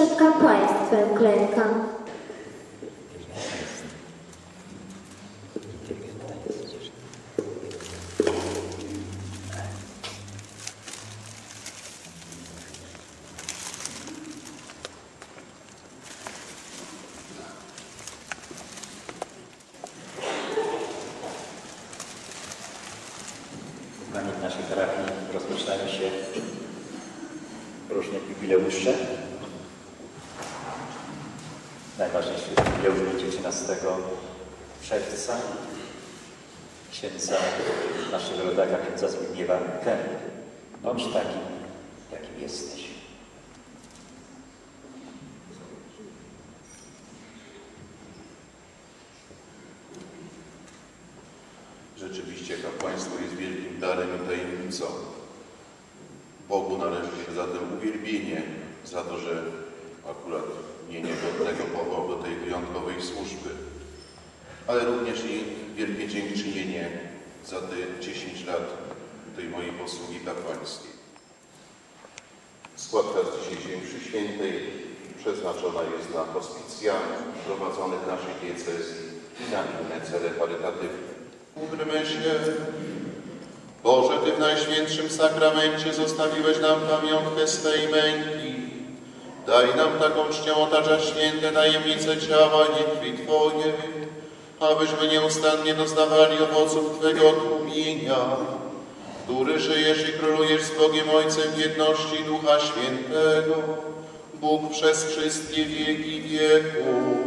przed kapłaństwem klękam. W naszej terapii rozpoczynają się różne jubileusze. Czerwca księdza naszego rodaka, księdza Zbigniewa Kępy. Bądź takim, jakim jesteś. Rzeczywiście kapłaństwo jest wielkim darem i tajemnicą. Bogu należy się zatem uwielbienie za to, że akurat mnie niegodnego powołał do tej wyjątkowej służby, ale również i wielkie dziękczynienie za te 10 lat tej mojej posługi kapłańskiej. Składka z dzisiejszej mszy świętej przeznaczona jest na hospicja prowadzone w naszej diecezji i na inne cele charytatywne. Módlmy się. Boże, Ty w Najświętszym Sakramencie zostawiłeś nam pamiątkę swej męki. Daj nam taką czcią otacza święte tajemnice ciała i krwi Twojej, abyśmy nieustannie doznawali owoców Twego odkupienia, który żyjesz i królujesz z Bogiem Ojcem jedności Ducha Świętego, Bóg przez wszystkie wieki wieków.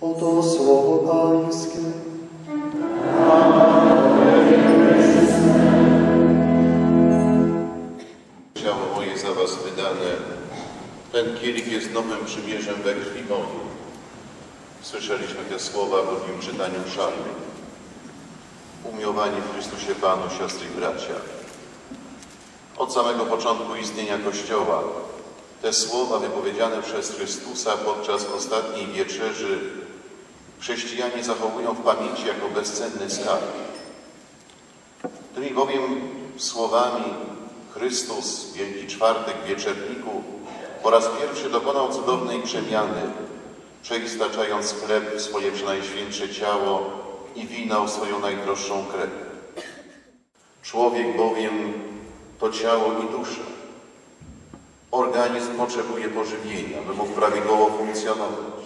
Oto słowo Pańskie. Ciało moje za was wydane. Ten kielich jest nowym przymierzem we krwi. Słyszeliśmy te słowa w drugim czytaniu psalmy. Umiłowani w Chrystusie Panu, siostry i bracia. Od samego początku istnienia Kościoła te słowa wypowiedziane przez Chrystusa podczas ostatniej wieczerzy chrześcijanie zachowują w pamięci jako bezcenny skarb. Tymi bowiem słowami Chrystus, Wielki Czwartek Wieczerniku, po raz pierwszy dokonał cudownej przemiany, przeistaczając chleb w swoje przynajświętsze ciało i wino w swoją najdroższą krew. Człowiek bowiem to ciało i dusza. Organizm potrzebuje pożywienia, by mógł prawidłowo funkcjonować,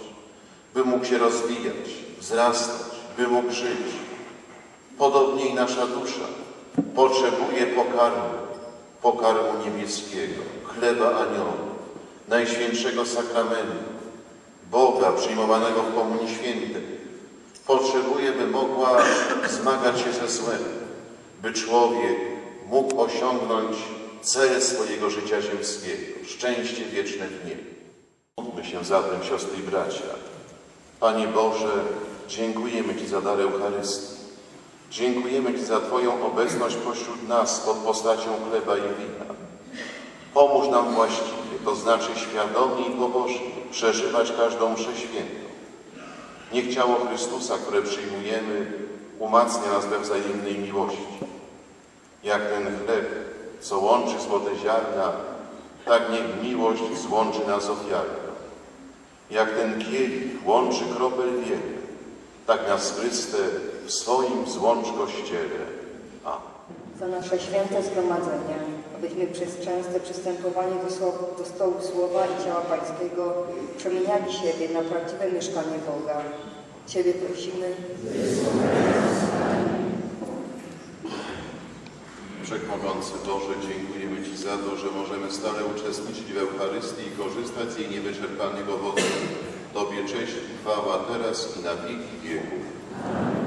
by mógł się rozwijać, wzrastać, by mógł żyć. Podobnie i nasza dusza potrzebuje pokarmu, pokarmu niebieskiego, chleba anioła, najświętszego sakramentu, Boga przyjmowanego w Komunii Świętej. Potrzebuje, by mogła zmagać się ze złem, by człowiek mógł osiągnąć cel swojego życia ziemskiego, szczęście wieczne w niebie. Módlmy się zatem, siostry i bracia. Panie Boże, dziękujemy Ci za dar Eucharystii. Dziękujemy Ci za Twoją obecność pośród nas pod postacią chleba i wina. Pomóż nam właściwie, to znaczy świadomie i pobożnie, przeżywać każdą mszę świętą. Niech ciało Chrystusa, które przyjmujemy, umacnia nas we wzajemnej miłości. Jak ten chleb, co łączy złote ziarna, tak niech miłość złączy nas ofiarę. Jak ten kielich łączy kropel wiele, tak nas Chryste w swoim złącz Kościele. Amen. za nasze święte zgromadzenie, abyśmy przez częste przystępowanie do, do stołu Słowa i Ciała Pańskiego przemieniali siebie na prawdziwe mieszkanie Boga. Ciebie prosimy. Wszechmogący Boże, dziękujemy Ci za to, że możemy stale uczestniczyć w Eucharystii i korzystać z jej niewyczerpanych owoców. Tobie cześć chwała teraz i na wieki wieków.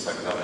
Udział w